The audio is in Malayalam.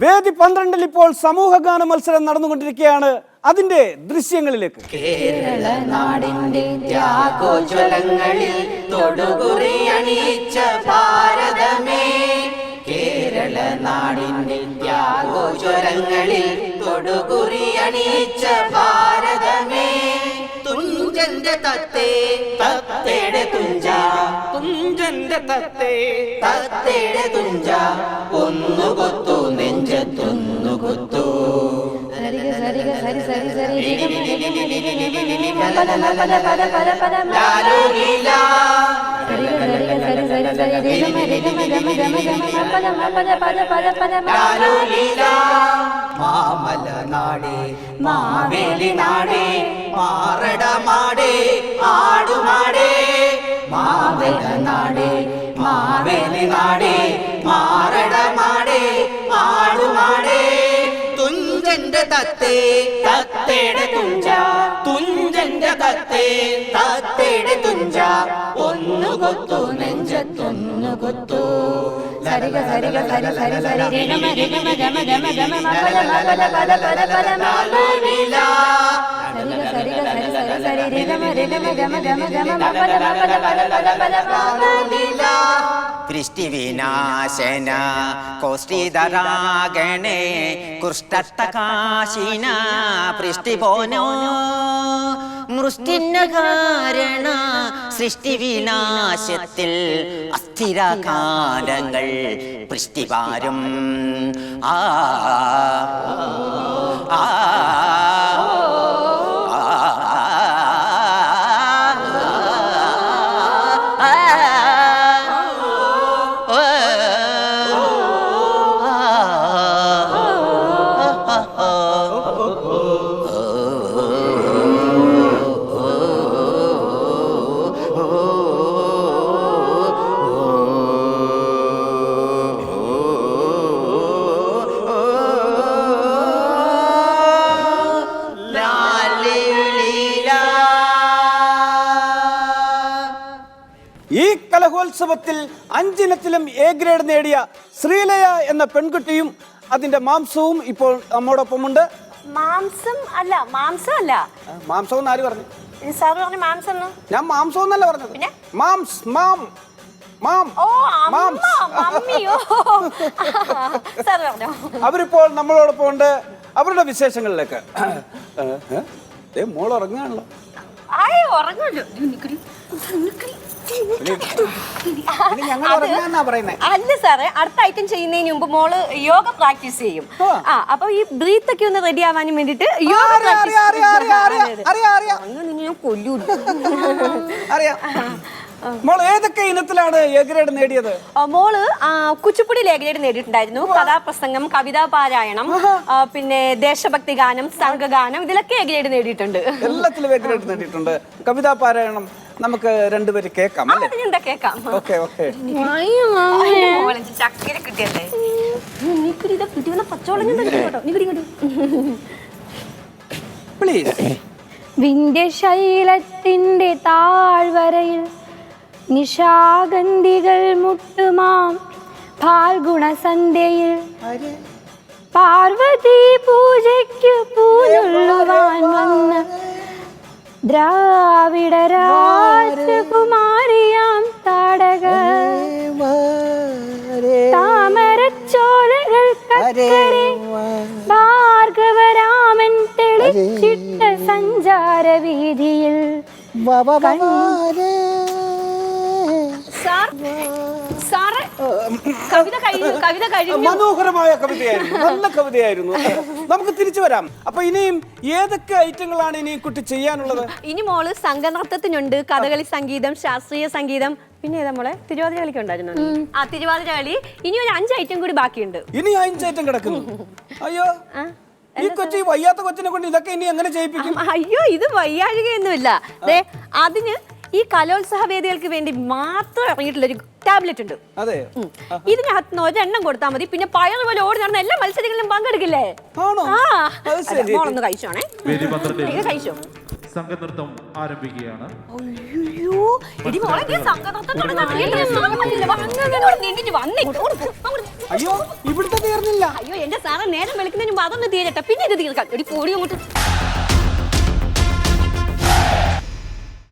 വേദി പന്ത്രണ്ടിൽ ഇപ്പോൾ സമൂഹഗാന മത്സരം നടന്നുകൊണ്ടിരിക്കുകയാണ്. അതിന്റെ ദൃശ്യങ്ങളിലേക്ക്. കേരള നാടിന്റെ ത്യാഗോജ്വലങ്ങളിൽ തൊടുകുറി ഭാരതമേ. കേരള നാടിന്റെ ത്യാഗോജ്വലങ്ങളിൽ തൊടുകുറി ഭാരതമേ. തുഞ്ചന്റെ തത്തേ തത്തേടെ തുഞ്ച. തുഞ്ചന്റെ തത്തേ തത്തേടെ തുഞ്ച. ഒന്നു മാമല നാടേ മാവേലി നാടേ മാറട മാടേ ആടുമാടേ മാമല നാടേ മാവേലി നാടേ മാറട തത്തേ തത്തേടെ തുഞ്ച. തുഞ്ചന്റെ തത്തേ തത്തേടെ തുഞ്ച. ഒന്നു കൊത്തു നെഞ്ചത്തൊന്നു കൊത്തു. സരിഗ സരിഗ സരി സരി സരി രിഗ മ രിഗ മ ഗമ ഗമ ഗമ മ പദ മ പദ പല പദ പദ സരി രിഗ മ കുഷ്ടകാശിന പൃഷ്ടിപോനോ മൃഷ്ടിന്ന കാരണ സൃഷ്ടിവിനാശത്തിൽ അസ്ഥിരകാലങ്ങൾ പൃഷ്ടിവാരും ആ ആ ഈ കലഹോത്സവത്തിൽ അഞ്ചിനത്തിലും എ ഗ്രേഡ് നേടിയ ശ്രീലയ എന്ന പെൺകുട്ടിയും അതിന്റെ മാംസവും ഇപ്പോൾ നമ്മോടൊപ്പമുണ്ട്. മാംസം അല്ല മാംസം അല്ല. മാംസം എന്ന് ആര് പറഞ്ഞു? സാർ പറഞ്ഞു മാംസം ഞാൻ മാംസം എന്നല്ല പറഞ്ഞത്. പിന്നെ? മാംസ് മാം മാം ഓ അമ്മ മാംസ്. മമ്മിയോ സാർ പറഞ്ഞോ. അവരിപ്പോൾ നമ്മളോടൊപ്പം ഉണ്ട് അവരുടെ വിശേഷങ്ങളിലേക്ക്. മോൾ ഉറങ്ങാണല്ലോ ആയ ഉറങ്ങല്ലോ അല്ല സാറേ അടുത്ത ഐറ്റം ചെയ്യുന്നതിന് മുമ്പ് മോൾ യോഗ പ്രാക്ടീസ് ചെയ്യും. ആ. അപ്പൊ ഈ ബ്രീത്ത് ഒക്കെ ഒന്ന് റെഡി ആവാനും വേണ്ടിട്ട് യോഗ മോൾ. ഞാൻ അറിയാം. മോൾ ഏതൊക്കെ ഇനത്തിലാണ് എ ഗ്രേഡ് നേടിയത്? മോൾ കുച്ചിപ്പുടി ലേഖനയുടെ നേടിയിട്ടുണ്ടായിരുന്നു. കഥാപ്രസംഗം കവിതാ പാരായണം പിന്നെ ദേശഭക്തി ഗാനം സംഘഗാനം ഇതിലൊക്കെ ഗ്രേഡ് നേടിയിട്ടുണ്ട്. എല്ലാത്തിലും എ ഗ്രേഡ് നേടിയിട്ടുണ്ട്. കവിതാ പാരായണം നമുക്ക് രണ്ടുപേര് കേൾക്കാം അല്ലേ? എന്താ കേക്കാം ഓക്കെ ഓക്കെ. ചക്കര കിട്ടിയല്ലേ? പ്ലീസ് വിന്ധ്യശൈലത്തിന്റെ താഴ്വരയിൽ നിശാഗന്ധികൾ മുട്ടുമാം ഫാൽഗുണസന്ധ്യയിൽ. പാർവതി പൂജയ്ക്ക് പൂനുള്ളുവാൻ വന്ന ദ്രാവിഡ രാജകുമാരിയാം താടക താമരച്ചോലകൾ ഭാർഗവരാമൻ തെളിച്ചിട്ട സഞ്ചാര വീതിയിൽ കവിത കഴിഞ്ഞു കവിത കഴിഞ്ഞു. മനോഹരമായ കവിതയായിരുന്നു. നല്ല കവിതയായിരുന്നു. നമുക്ക് തിരിച്ചു വരാം. അപ്പൊ ഇനിയും ഏതൊക്കെ ഐറ്റങ്ങളാണ് ഇനി കുട്ടി ചെയ്യാനുള്ളത്? ഇനി മോൾ സംഘനൃത്തത്തിനുണ്ട് കഥകളി സംഗീതം ശാസ്ത്രീയ സംഗീതം. പിന്നെ ഏതാ മോളെ? തിരുവാതിര കളിക്ക് ഉണ്ടായിരുന്നു ആ തിരുവാതിര കളി. ഇനി ഒരു അഞ്ച് ഐറ്റം കൂടി ബാക്കിയുണ്ട്. ഇനി അഞ്ച് ഐറ്റം കിടക്കുന്നു അയ്യോ ഈ കൊച്ചി വയ്യാത്ത കൊച്ചിനെ കൊണ്ട് ഇതൊക്കെ ഇനി എങ്ങനെ ചെയ്യിപ്പിക്കും? അയ്യോ ഇത് വയ്യാഴികയൊന്നുമില്ല. ദേ അതിന് ഈ കലോത്സവ വേദികൾക്ക് വേണ്ടി മാത്രം ഇറങ്ങിയിട്ടുള്ള ഒരു ടാബ്ലറ്റ് ഉണ്ട്. ഇതിനകത്ത് നിന്ന് ഒരെണ്ണം കൊടുത്താൽ മതി. പിന്നെ പയർ പോലെ ഓടി നടന്ന എല്ലാ മത്സരങ്ങളിലും പങ്കെടുക്കില്ലേ? മോളൊന്ന് കഴിച്ചോണേ. കഴിച്ചോ? സംഘനൃത്തം ആരംഭിക്കുകയാണ്. അയ്യോ. ഇവിടുത്തെ തീർന്നില്ല അയ്യോ എന്റെ സാറ് നേരം വിളിക്കുന്നതിന് മുമ്പ് അതൊന്ന് തീരട്ടെ. പിന്നെ ഇത് തീർക്കാം. ഒരു പൊടി അങ്ങോട്ട്.